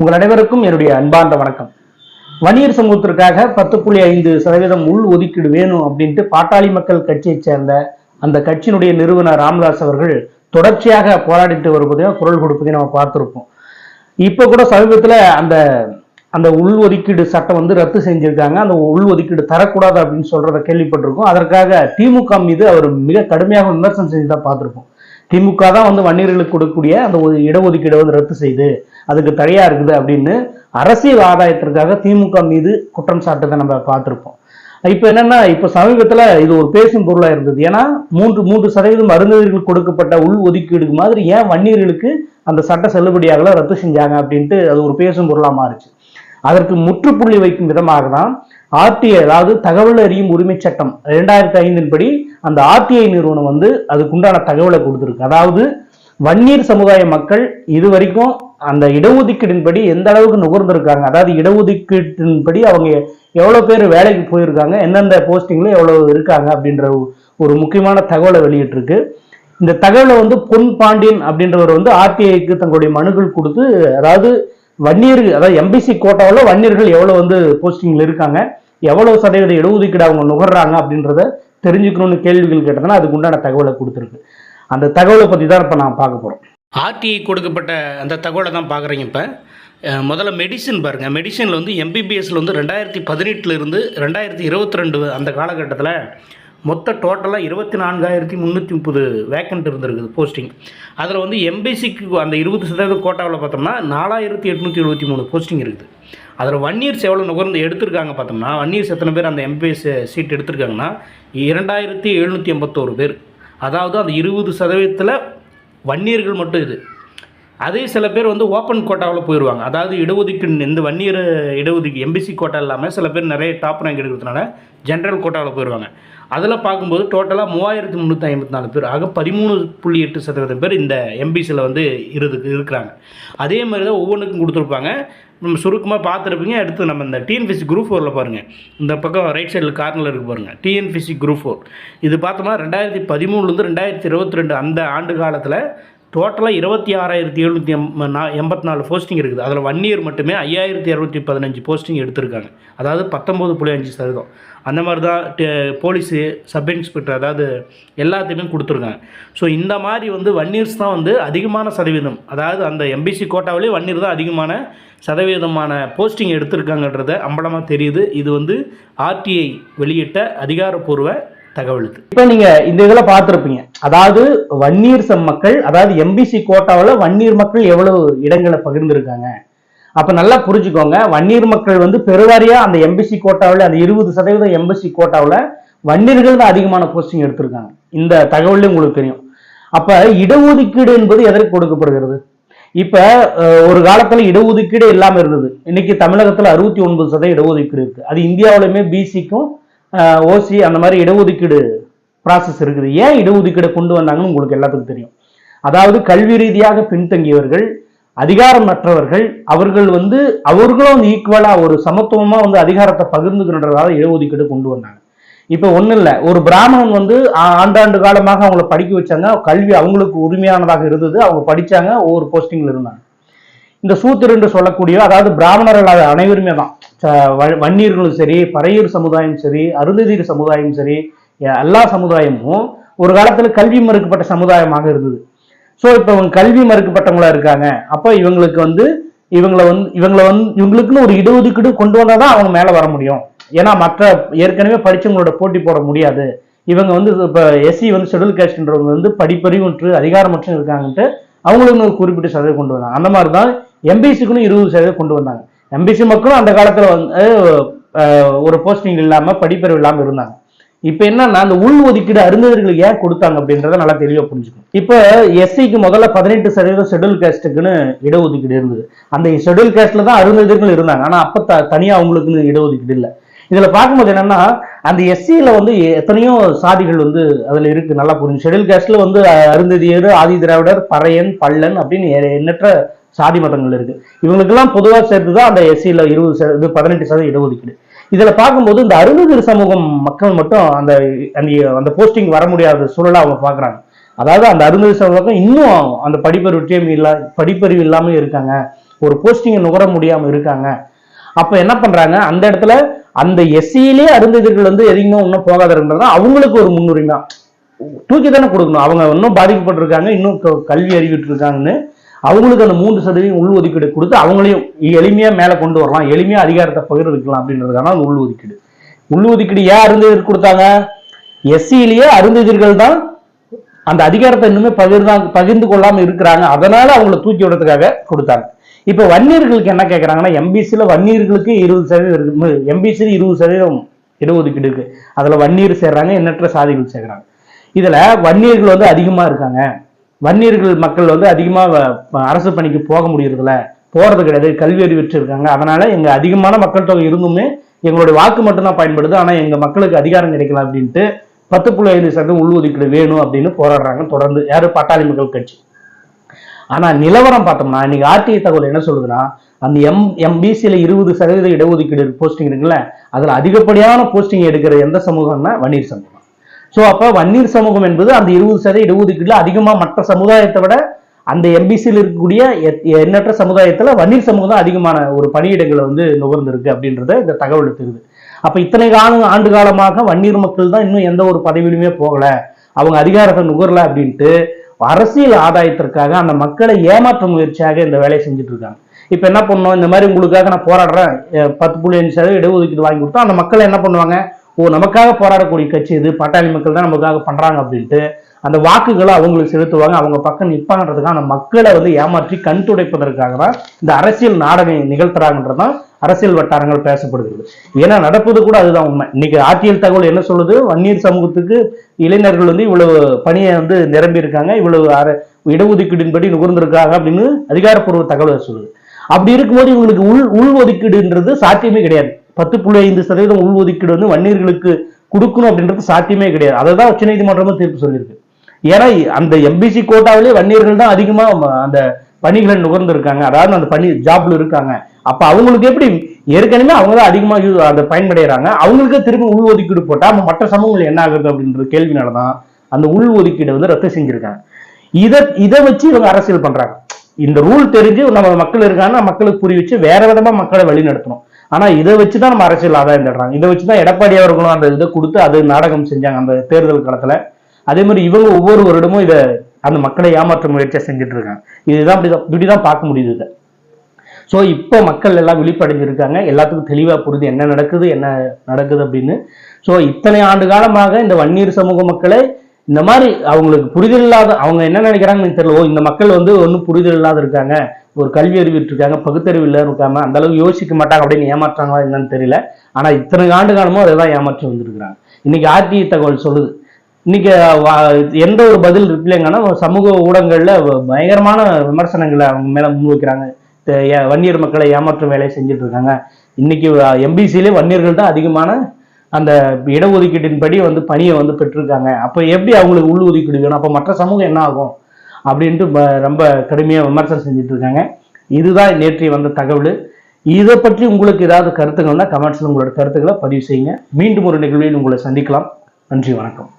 உங்கள் அனைவருக்கும் என்னுடைய அன்பார்ந்த வணக்கம். வணிகர் சமூகத்திற்காக பத்து புள்ளி ஐந்து சதவீதம் உள் ஒதுக்கீடு வேணும் அப்படின்ட்டு பாட்டாளி மக்கள் கட்சியைச் சேர்ந்த அந்த கட்சியினுடைய நிறுவனர் ராமதாஸ் அவர்கள் தொடர்ச்சியாக போராடிட்டு வருவதையும் குரல் கொடுப்பதையும் நம்ம பார்த்துருப்போம். இப்போ கூட சமீபத்தில் அந்த அந்த உள் ஒதுக்கீடு சட்டம் வந்து ரத்து செஞ்சுருக்காங்க. அந்த உள் ஒதுக்கீடு தரக்கூடாது அப்படின்னு சொல்கிறத கேள்விப்பட்டிருக்கோம். அதற்காக திமுக மீது அவர் மிக கடுமையாக விமர்சனம் செஞ்சு தான் பார்த்துருப்போம். திமுக தான் வந்து வன்னியர்களுக்கு கொடுக்கக்கூடிய அந்த ஒரு இடஒதுக்கீடை வந்து ரத்து செய்து அதுக்கு தடையா இருக்குது அப்படின்னு அரசியல் ஆதாயத்திற்காக திமுக மீது குற்றம் சாட்டதை நம்ம பார்த்துருப்போம். இப்போ என்னன்னா இப்போ சமீபத்தில் இது ஒரு பேசும் பொருளாக இருந்தது. ஏன்னா மூன்று மூன்று சதவீதம் அருந்ததிகளுக்கு கொடுக்கப்பட்ட உள் ஒதுக்கீடு மாதிரி ஏன் வன்னியர்களுக்கு அந்த சட்ட செல்லுபடியாகல ரத்து செஞ்சாங்க அப்படின்ட்டு அது ஒரு பேசும் பொருளாக மாறுச்சு. அதற்கு முற்றுப்புள்ளி வைக்கும் விதமாக தான் ஆர்டிஐ அதாவது தகவல் அறியும் உரிமை சட்டம் இரண்டாயிரத்தி ஐந்தின் படி அந்த ஆர்டிஐ நிறுவனம் வந்து அதுக்குண்டான தகவலை கொடுத்துருக்கு. அதாவது வன்னியர் சமுதாய மக்கள் இது வரைக்கும் அந்த இடஒதுக்கீடின்படி எந்த அளவுக்கு நுகர்ந்திருக்காங்க? அதாவது இடஒதுக்கீட்டின்படி அவங்க எவ்வளோ பேர் வேலைக்கு போயிருக்காங்க? எந்தெந்த போஸ்டிங்கில் எவ்வளோ இருக்காங்க? அப்படின்ற ஒரு முக்கியமான தகவலை வெளியிட்டிருக்கு. இந்த தகவலை வந்து பொன் பாண்டியன் அப்படின்றவர் வந்து ஆர்டிஐக்கு தங்களுடைய மனுக்கள் கொடுத்து அதாவது வன்னியர்கள் அதாவது எம்பிசி கோட்டாவில் வன்னியர்கள் எவ்வளோ வந்து போஸ்டிங்கில் இருக்காங்க? எவ்வளோ சதவீத இடஒதுக்கீடு அவங்க நுகர்றாங்க? அப்படின்றத தெரிஞ்சுக்கணும்னு கேள்விகள் கேட்டதுன்னா அதுக்கு உண்டான தகவலை கொடுத்துருக்கு. அந்த தகவலை பற்றி தான் இப்போ நான் பார்க்க போகிறோம் ஆர்டிஐ கொடுக்கப்பட்ட அந்த தகவலை தான் பார்க்குறீங்க இப்போ. முதல்ல மெடிசன் பாருங்கள் மெடிசனில் வந்து எம்பிபிஎஸ்ல வந்து ரெண்டாயிரத்தி பதினெட்டுலேருந்து ரெண்டாயிரத்தி இருபத்தி ரெண்டு அந்த காலகட்டத்தில் மொத்த டோட்டலாக இருபத்தி நான்காயிரத்தி முந்நூற்றி முப்பது வேக்கண்ட் இருந்திருக்குது போஸ்டிங் அதில் வந்து எம்பிசிக்கு அந்த இருபது சதவீத கோட்டாவில் பார்த்தோம்னா நாலாயிரத்தி எட்நூற்றி எழுபத்தி மூணு போஸ்டிங் இருக்குது. அதில் ஒன் இயர்ஸ் எவ்வளோ நுகர்ந்து எடுத்திருக்காங்க பார்த்தோம்னா ஒன் இயர்ஸ் எத்தனை பேர் அந்த எம்பிஎஸ் சீட் எடுத்திருக்காங்கன்னா இரண்டாயிரத்தி எழுநூற்றி எண்பத்தோரு பேர். அதாவது அந்த இருபது சதவீதத்தில் வன்னியர்கள் மட்டும் இது. அதே சில பேர் வந்து ஓப்பன் கோட்டாவில் போயிடுவாங்க அதாவது இடஒதுக்கீடு இந்த வன்னியர் இடஒதுக்கீடு எம்பிசி கோட்டா இல்லாமல் சில பேர் நிறைய டாப் ரேங்க் எடுக்கிறதுனால ஜென்ரல் கோட்டாவில் போயிடுவாங்க அதில் பார்க்கும்போது டோட்டலாக மூவாயிரத்தி முந்நூற்றி ஐம்பத்தி நாலு பேர். ஆக பதிமூணு புள்ளி எட்டு சதவீதம் பேர் இந்த எம்பிசியில் வந்து இருக்கு இருக்கிறாங்க. அதே மாதிரி தான் ஒவ்வொன்றுக்கும் கொடுத்துருப்பாங்க. நம்ம சுருக்கமாக பார்த்துருப்பீங்க. அடுத்து நம்ம இந்த டிஎன்பிசி குரூப் ஃபோரில் பாருங்கள் இந்த பக்கம் ரைட் சைடில் கார்னரில் இருக்குது பாருங்கள் டிஎன்பிசி குரூப் ஃபோர் இது பார்த்தோம்னா ரெண்டாயிரத்தி பதிமூணுலேருந்து ரெண்டாயிரத்தி இருபத்தி ரெண்டு அந்த ஆண்டு காலத்தில் டோட்டலாக இருபத்தி ஆறாயிரத்தி எழுநூற்றி எம் நா- எண்பத்தி நாலு போஸ்டிங் இருக்குது. அதில் ஒன் இயர் மட்டுமே ஐயாயிரத்தி இரநூத்தி பதினஞ்சு போஸ்டிங் எடுத்திருக்காங்க. அதாவது பத்தொம்போது புள்ளி அஞ்சு சதவீதம். அந்த மாதிரி தான் டெ- போலீஸு சப் இன்ஸ்பெக்டர் அதாவது எல்லாத்தையுமே கொடுத்துருக்காங்க. ஸோ இந்த மாதிரி வந்து வன்னியர்ஸ் தான் வந்து அதிகமான சதவீதம். அதாவது அந்த எம்பிசி கோட்டாவிலே வன்னியர் தான் அதிகமான சதவீதமான போஸ்டிங் எடுத்திருக்காங்கன்றத அம்பலமாக தெரியுது. இது வந்து ஆர்டிஐ வெளியிட்ட அதிகாரப்பூர்வ தகவல் இப்ப இப்போ நீங்க இந்த இதுல பார்த்திருப்பீங்க. அதாவது வன்னியர் சம் மக்கள் அதாவது எம்பிசி கோட்டாவில் வன்னியர் மக்கள் எவ்வளவு இடங்களை பகிர்ந்திருக்காங்க. அப்ப நல்லா புரிஞ்சுக்கோங்க. வன்னியர் மக்கள் வந்து பெருவாரியா அந்த எம்பிசி கோட்டாவில் அந்த இருபது சதவீதம் எம்பிசி கோட்டாவில் வன்னியர்கள் தான் அதிகமான போஸ்டிங் எடுத்திருக்காங்க. இந்த தகவலே உங்களுக்கு தெரியும். அப்ப இடஒதுக்கீடு என்பது எதற்கு கொடுக்கப்படுகிறது? இப்ப ஒரு காலத்துல இடஒதுக்கீடு இல்லாம இருந்தது. இன்னைக்கு தமிழகத்துல அறுபத்தி ஒன்பது சதவீத இடஒதுக்கீடு இருக்கு. அது இந்தியாவிலுமே பிசிக்கும் ஓசி அந்த மாதிரி இடஒதுக்கீடு ப்ராசஸ் இருக்குது. ஏன் இடஒதுக்கீடு கொண்டு வந்தாங்கன்னு உங்களுக்கு எல்லாத்துக்கும் தெரியும். அதாவது கல்வி ரீதியாக பின்தங்கியவர்கள் அதிகாரமற்றவர்கள் அவர்கள் வந்து அவர்களும் வந்து ஈக்குவலாக ஒரு சமத்துவமாக வந்து அதிகாரத்தை பகிர்ந்துக்கிறன்றதால இடஒதுக்கீடு கொண்டு வந்தாங்க. இப்போ ஒன்றும் இல்லை. ஒரு பிராமணன் வந்து ஆண்டாண்டு காலமாக அவங்கள படிக்க வச்சாங்க. கல்வி அவங்களுக்கு உரிமையானதாக இருந்தது. அவங்க படிச்சாங்க. ஒவ்வொரு போஸ்டிங்கில் இருந்தாங்க. இந்த சூத்திரன்று சொல்லக்கூடிய அதாவது பிராமணர்கள் அது அனைவருமே தான். வன்னியர்களும் சரி பறையூர் சமுதாயம் சரி அருந்ததியர் சமுதாயம் சரி எல்லா சமுதாயமும் ஒரு காலத்துல கல்வி மறுக்கப்பட்ட சமுதாயமாக இருந்தது. ஸோ இப்போ இவங்க கல்வி மறுக்கப்பட்டவங்களா இருக்காங்க. அப்போ இவங்களுக்கு வந்து இவங்களை வந்து இவங்களை வந்து இவங்களுக்குன்னு ஒரு இடஒதுக்கீடு கொண்டு வந்தால் தான் அவங்க மேலே வர முடியும். ஏன்னா மற்ற ஏற்கனவே படிச்சவங்களோட போட்டி போட முடியாது. இவங்க வந்து இப்போ எஸ்சி வந்து ஷெடியூல் கேஸ்ட்ன்றவங்க வந்து படிப்பறிவுன்று அதிகாரமற்றும் இருக்காங்கன்ட்டு அவங்களுக்கு ஒரு குறிப்பிட்ட சதவீதம் கொண்டு வந்தாங்க. அந்த மாதிரி தான் எம்பிசிக்குன்னு இருபது சதவீதம் கொண்டு வந்தாங்க. எம்பிசி மக்களும் அந்த காலத்தில் வந்து ஒரு போஸ்டிங் இல்லாமல் படிப்பறிவு இல்லாமல் இருந்தாங்க. இப்போ என்னன்னா அந்த உள் ஒதுக்கீடு அருந்ததர்களுக்கு ஏன் கொடுத்தாங்க அப்படின்றத நல்லா தெளிவாக புரிஞ்சுக்கணும். இப்போ எஸ்சிக்கு முதல்ல பதினெட்டு சதவீதம் ஷெட்யூல் கேஸ்ட்டுக்குன்னு இடஒதுக்கீடு இருந்தது. அந்த ஷெட்யூல் கேஸ்ட்ல தான் அருந்ததிர்கள் இருந்தாங்க. ஆனால் அப்போ த தனியாக அவங்களுக்குன்னு இடஒதுக்கீடு இல்லை. இதில் பார்க்கும்போது என்னன்னா அந்த எஸ்சியில் வந்து எத்தனையோ சாதிகள் வந்து அதில் இருக்கு. நல்லா புரிஞ்சு ஷெட்யூல் கேஸ்ட்ல வந்து அருந்ததியர் ஆதி திராவிடர் பறையன் பள்ளன் அப்படின்னு எண்ணற்ற சாதி மதங்கள் இருக்கு. இவங்களுக்கெல்லாம் பொதுவாக சேர்த்து தான் அந்த எஸ்சியில் இருபது இது பதினெட்டு சதவீதம் இடஒதுக்கீடு. இதில் பார்க்கும்போது இந்த அருணகிரி சமூகம் மக்கள் மட்டும் அந்த அந்த அந்த போஸ்டிங் வர முடியாத சூழலை அவங்க பார்க்குறாங்க. அதாவது அந்த அருந்ததியர் சமூகம் இன்னும் அந்த படிப்பறிவு இல்லா படிப்பறிவு இல்லாமல் இருக்காங்க. ஒரு போஸ்டிங்கை நுகர முடியாமல் இருக்காங்க. அப்போ என்ன பண்ணுறாங்க அந்த இடத்துல அந்த எஸ்சியிலே அருந்ததிகள் வந்து எதையும் இன்னும் போகாதுன்றதா அவங்களுக்கு ஒரு முன்னுரிமை தூக்கி தானே கொடுக்கணும். அவங்க இன்னும் பாதிக்கப்பட்டிருக்காங்க. இன்னும் க- கல்வி அறிவிட்டு இருக்காங்கன்னு அவங்களுக்கு அந்த மூன்று சதவீதம் உள் ஒதுக்கீடு கொடுத்து அவங்களையும் எளிமையாக மேலே கொண்டு வரலாம் எளிமையாக அதிகாரத்தை பகிர்ந்துக்கலாம் அப்படின்றதுக்கான அந்த உள் ஒதுக்கீடு உள் ஒதுக்கீடு ஏன் அருந்ததிற்கு கொடுத்தாங்க? எஸ்சியிலேயே அருந்ததிர்கள் தான் அந்த அதிகாரத்தை இன்னுமே பகிர்ந்தா பகிர்ந்து கொள்ளாமல் இருக்கிறாங்க. அதனால அவங்களை தூக்கி விடுறதுக்காக கொடுத்தாங்க. இப்போ வன்னியர்களுக்கு என்ன கேட்குறாங்கன்னா எம்பிசியில் வன்னியர்களுக்கு இருபது சதவீதம் இருக்கு. இருபது சதவீதம் இடஒதுக்கீடு இருக்கு. அதில் வன்னியர் சேர்றாங்க எண்ணற்ற சாதிகள் சேர்க்குறாங்க. இதில் வன்னியர்கள் வந்து அதிகமாக இருக்காங்க. வன்னியர்கள் மக்கள் வந்து அதிகமாக வ- அரசு பணிக்கு போக முடியறதில்ல. போறது கிடையாது. கல்வி அறிவிச்சு இருக்காங்க அதனால எங்க அதிகமான மக்கள் தொகை இருந்துமே எங்களுடைய வாக்கு மட்டும்தான் பயன்படுது. ஆனா எங்க மக்களுக்கு அதிகாரம் கிடைக்கல அப்படின்ட்டு பத்து புள்ளி ஐந்து சதவீதம் உள்ஒதுக்கீடு வேணும் அப்படின்னு போராடுறாங்க. தொடர்ந்து யாரு? பட்டாளி மக்கள் கட்சி. ஆனா நிலவரம் பார்த்தோம்னா இன்னைக்கு ஆர்டிஐ தகவல் என்ன சொல்லுதுன்னா அந்த எம் எம்பிசியில இருபது சதவீத இடஒதுக்கீடு போஸ்டிங் இருக்குல்ல அதுல அதிகப்படியான போஸ்டிங் எடுக்கிற எந்த சமூகம்னா வன்னியர் சமூகம். ஸோ அப்போ வன்னியர் சமூகம் என்பது அந்த இருபது சதவீத இடஒதுக்கீடுல அதிகமாக மற்ற சமுதாயத்தை விட அந்த எம்பிசியில் இருக்கக்கூடிய எத்- எண்ணற்ற சமுதாயத்தில் வன்னியர் சமூகம் தான் அதிகமான ஒரு பணியிடங்களை வந்து நுகர்ந்திருக்கு அப்படின்றத இந்த தகவல் தெரியுது. அப்போ இத்தனை கால ஆண்டு காலமாக வன்னியர் மக்கள் தான் இன்னும் எந்த ஒரு பதவியிலுமே போகலை. அவங்க அதிகாரத்தை நுகரல அப்படின்ட்டு அரசியல் ஆதாயத்திற்காக அந்த மக்களை ஏமாற்ற முயற்சியாக இந்த வேலையை செஞ்சுட்டு இருக்காங்க. இப்ப என்ன பண்ணோம் இந்த மாதிரி உங்களுக்காக நான் போராடுறேன். பத்து புள்ளி அஞ்சு சதவீதம் இடஒதுக்கீடு வாங்கி கொடுத்தா அந்த மக்கள் என்ன பண்ணுவாங்க? ஓ நமக்காக போராடக்கூடிய கட்சி இது பாட்டாளி மக்கள் தான் நமக்காக பண்றாங்க அப்படின்ட்டு அந்த வாக்குகளை அவங்களுக்கு செலுத்துவாங்க அவங்க பக்கம் நிற்பாங்கன்றதுக்காக அந்த மக்களை வந்து ஏமாற்றி கண் துடைப்பதற்காக தான் இந்த அரசியல் நாடகம் நிகழ்த்துறாங்கன்றதான் அரசியல் வட்டாரங்கள் பேசப்படுகிறது. ஏன்னா நடப்பது கூட அதுதான் உண்மை. இன்னைக்கு ஆட்சியல் தகவல் என்ன சொல்லுது? வன்னியர் சமூகத்துக்கு இளைஞர்கள் வந்து இவ்வளவு பணியை வந்து நிரம்பி இருக்காங்க இவ்வளவு அர- இடஒதுக்கீடின்படி நுகர்ந்திருக்காங்க அப்படின்னு அதிகாரப்பூர்வ தகவல் சொல்லுது. அப்படி இருக்கும்போது இவங்களுக்கு உள் உள் ஒதுக்கீடுன்றது சாத்தியமே கிடையாது. பத்து புள்ளி ஐந்து சதவீதம் உள் ஒதுக்கீடு வந்து வன்னியர்களுக்கு கொடுக்கணும் அப்படின்றது சாத்தியமே கிடையாது. அதை தான் உச்சநீதிமன்றமும் தீர்ப்பு சொல்லியிருக்கு. ஏன்னா அந்த எம்பிசி கோட்டாவிலே வன்னியர்கள் தான் அதிகமாக அந்த பணிகளை நுகர்ந்துருக்காங்க. அதாவது அந்த பணி ஜாப்ல இருக்காங்க. அப்ப அவங்களுக்கு எப்படி ஏற்கனவே அவங்க தான் அதிகமாக யூ அதை பயன்படுகிறாங்க அவங்களுக்கு திரும்ப உள் ஒதுக்கீடு போட்டா மற்ற சமூகங்கள் என்ன ஆகுது அப்படின்ற கேள்வினால தான் அந்த உள் ஒதுக்கீடை வந்து ரத்து செஞ்சிருக்காங்க. இதை இதை வச்சு இவங்க அரசியல் பண்றாங்க. இந்த ரூல் தெரிஞ்சு நம்ம மக்கள் இருக்காங்கன்னா மக்களுக்கு புரிய வச்சு வேற விதமா மக்களை வழி நடத்தணும் ஆனா இதை வச்சுதான் நம்ம அரசியல் ஆதாயம் தேடுறாங்க. இதை வச்சு தான் எடப்பாடி அவர்களும் அந்த இதை கொடுத்து அது நாடகம் செஞ்சாங்க அந்த தேர்தல் காலத்துல அதே மாதிரி இவங்க ஒவ்வொரு வருடமும் இதை அந்த மக்களை ஏமாற்ற முயற்சியா செஞ்சுட்டு இருக்காங்க. இதுதான் இப்படிதான் இப்படிதான் பார்க்க முடியுது இதை. ஸோ இப்போ மக்கள் எல்லாம் விழிப்படைஞ்சிருக்காங்க. எல்லாத்துக்கும் தெளிவாக புரியுது என்ன நடக்குது என்ன நடக்குது அப்படின்னு. ஸோ இத்தனை ஆண்டு காலமாக இந்த வன்னியர் சமூக மக்களை இந்த மாதிரி அவங்களுக்கு புரிதல் இல்லாத அவங்க என்ன நினைக்கிறாங்கன்னு தெரியல. ஓ இந்த மக்கள் வந்து ஒன்றும் புரிதல் இல்லாத இருக்காங்க. ஒரு கல்வி அறிவிட்டு இருக்காங்க பகுத்தறிவு இல்லை இருக்காம அந்த அளவுக்கு யோசிக்க மாட்டாங்க அப்படின்னு ஏமாற்றாங்களா என்னன்னு தெரியல. ஆனால் இத்தனை ஆண்டு காலமும் அதை தான் ஏமாற்றி வந்திருக்கிறாங்க. இன்னைக்கு ஆர்டிஐ தகவல் சொல்லுது. இன்னைக்கு வா- எந்த ஒரு பதில் இல்லைங்கன்னா சமூக ஊடகங்களில் பயங்கரமான விமர்சனங்களை அவங்க மேலே முன்வைக்கிறாங்க வன்னியர் மக்களை ஏமாற்றும் வேலையை செஞ்சுட்டு இருக்காங்க. இன்னைக்கு எம்பிசியிலே வன்னியர்கள் தான் அதிகமான அந்த இடஒதுக்கீட்டின்படி வந்து பணியை வந்து பெற்றிருக்காங்க. அப்போ எப்படி அவங்களுக்கு உள் ஒதுக்கீடு வேணும்? அப்போ மற்ற சமூகம் என்ன ஆகும்? அப்படின்ட்டு ரொம்ப கடுமையாக விமர்சனம் செஞ்சுட்டு இருக்காங்க. இதுதான் நேற்று வந்த தகவல். இதை பற்றி உங்களுக்கு ஏதாவது கருத்துக்கள்னா கமெண்ட்ஸில் உங்களோட கருத்துக்களை பதிவு செய்யுங்க. மீண்டும் ஒரு நிகழ்வில் உங்களை சந்திக்கலாம். நன்றி வணக்கம்.